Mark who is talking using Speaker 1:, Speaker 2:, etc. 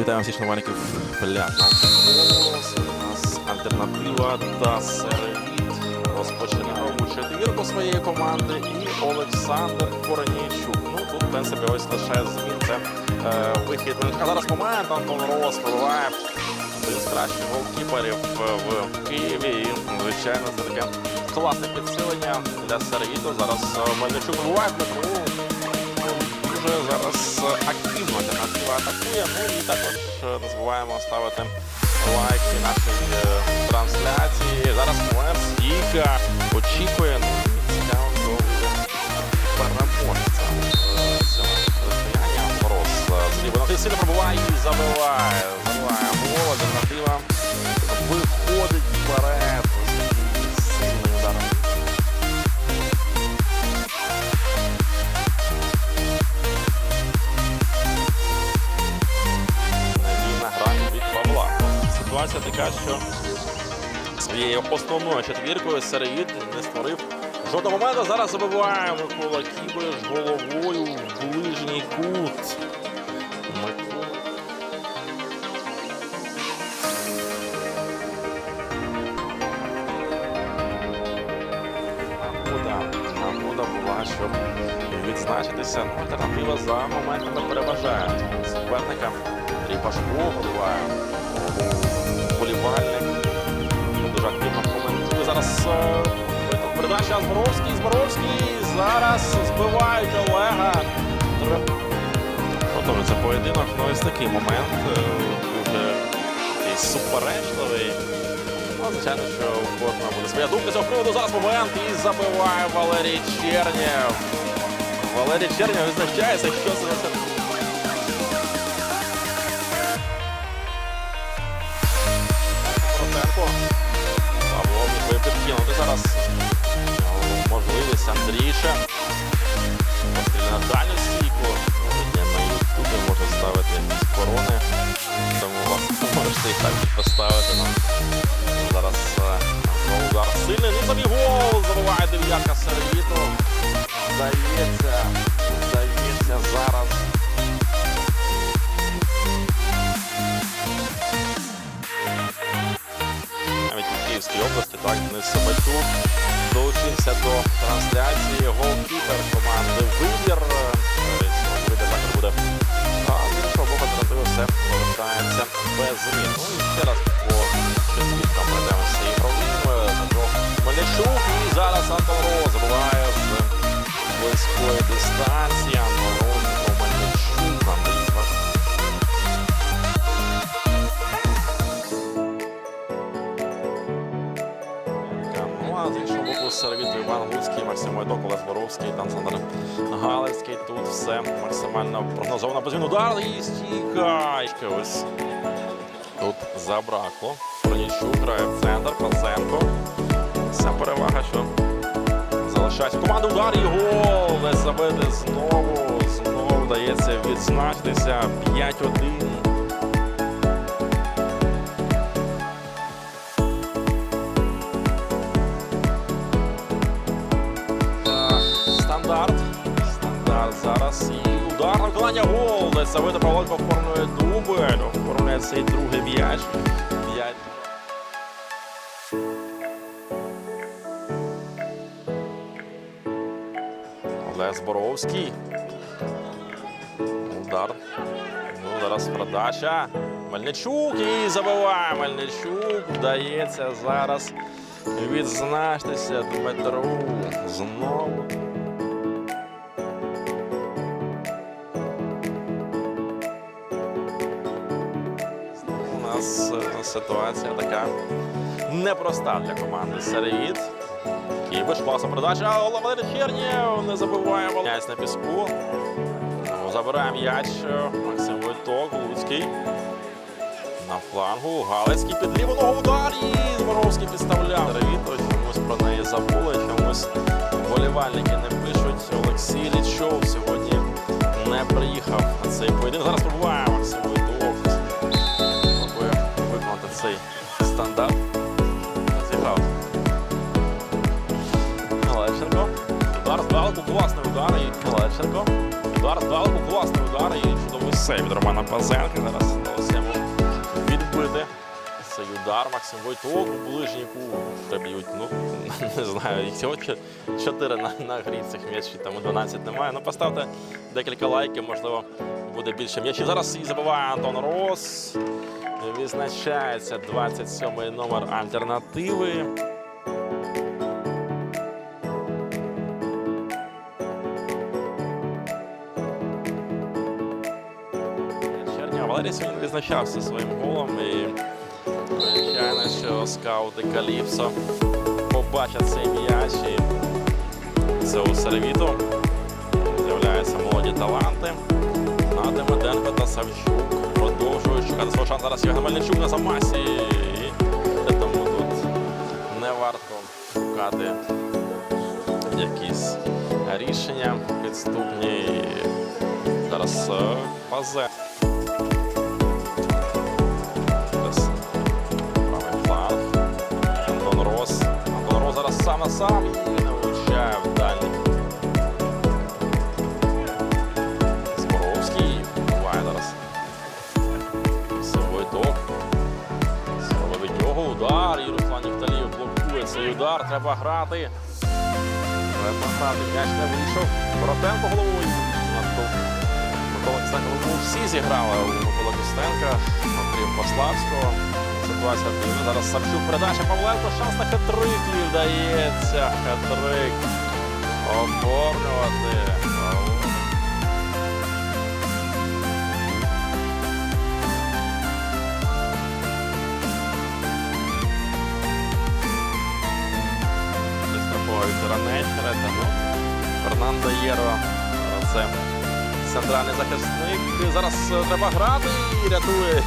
Speaker 1: Вітаємо всіх шанувальників пляжного у нас альтернатива та сервіт. Розпочинає четвірку своєї команди і Олександр Коренійчук. Ну тут, в принципі, ось лише змін. Це е, вихід. А зараз момент Антон Рос пробиває один з кращих голкіперів в Києві. І, звичайно, це таке класне підсилення для сервіту. Зараз е, Мельничук буває зараз активно активно альтернатива атакує. Ну і також е, не забуваємо ставити лайки нашій е, трансляції. Зараз момент Іка очікує. І цікаво, хто буде переможцем е, цього протистояння. Мороз е, зліва ноги сильно пробуває і. Забиває така, що своєю основною четвіркою Сереїд не створив жодного моменту. Зараз забиває Микола Кібиш головою в ближній кут. Нагода, була, щоб відзначитися. Альтернатива за моментами переважає суперника. Ріпашко Болівальник. Дуже активно коментує. Зараз е, передача Зборовський. Зборовський зараз збивають Олега. Продовжується поєдинок. Ну, ось такий момент. е, Дуже такий суперечливий. Ну, звичайно, що у кожного буде своя думка цього приводу. Зараз момент і забиває Валерій Чернєв. Валерій Чернєв визначається, що це зараз. Ну, Можливість Андріша. Постріли на дальню стійку. Ну, на Ютубі можна ставити якісь корони. Тому можете і так поставити. нам. зараз е, удар сильний. Ну, забіг гол. Забиває дев'ятка. Здається, здається, трансляції. Голкіпер команди Вибір. Вибір так буде. А з іншого боку, альтернатива все повертається без змін. Ну і ще раз по четвіркам пройдемося ігровим. Дмитро Мельничук і зараз Антон Роз забуває з близької дистанції. Сервіту Іван Луцький, Максим Майдок, Олег Боровський, Олександр Галицький. Тут все максимально прогнозовано. Позвін удар і стійка. І Ось тут забракло. Фронічук грає в центр, Паценко. Ця перевага, що залишається команда удар і гол. Забити знову. Знову вдається відзначитися. 5-1. Стандарт. І удар на виконання гол. Десь забити Павленко оформлює дубль. Оформляє цей другий м'яч. П'ять. Олег Зборовський. Удар. Ну, зараз продача. Мельничук і забиває Мельничук. Вдається зараз відзначитися Дмитру. Знову ситуація така непроста для команди Сереїд. Кібиш, класна передача. а Валерій не забуваємо М'яч на піску. Забирає м'яч е, Максим Войток, Луцький. На флангу Галицький під ліву ногу удар і Зворовський підставляв. Класний удар. І Лещенко. Удар з далеку, класний удар. І чудовий все від Романа Пазенка. Зараз вдалося йому відбити. Цей удар Максим Войток у ближній приб'ють. Ну, не знаю, їх всього чо- чотири на, на грі цих м'ячів, тому 12 немає. Ну, поставте декілька лайків, можливо, буде більше м'ячів. Зараз і забиває Антон Рос. Відзначається 27-й номер альтернативи. Валерій сьогодні відзначався своїм голом. І звичайно, що скаути Каліпсо побачать цей м'яч і у сервіту. З'являються молоді таланти. На Демиденко та Савчук продовжують шукати свого шансу. Зараз Євген Мельничук на замасі. І тому тут не варто шукати якісь рішення підступні. Зараз е, пазе. На сам і влучає в дальній. Зборовський. Буває зараз. Войток. Спроба від нього удар. І Руслан Нігталієв блокує цей удар. Треба грати. Треба грати. М'яч не вийшов. Коротенко головою. Микола Костенко. Ну, всі зіграли у Микола Костенка, окрім Пославського. Ситуація дивна. Зараз Савчук передача Павленко. Шанс на хитрик. Вдається хитрик оформлювати. Віктора Ну, Фернандо Єро. Це центральний захисник. Зараз треба грати і рятує.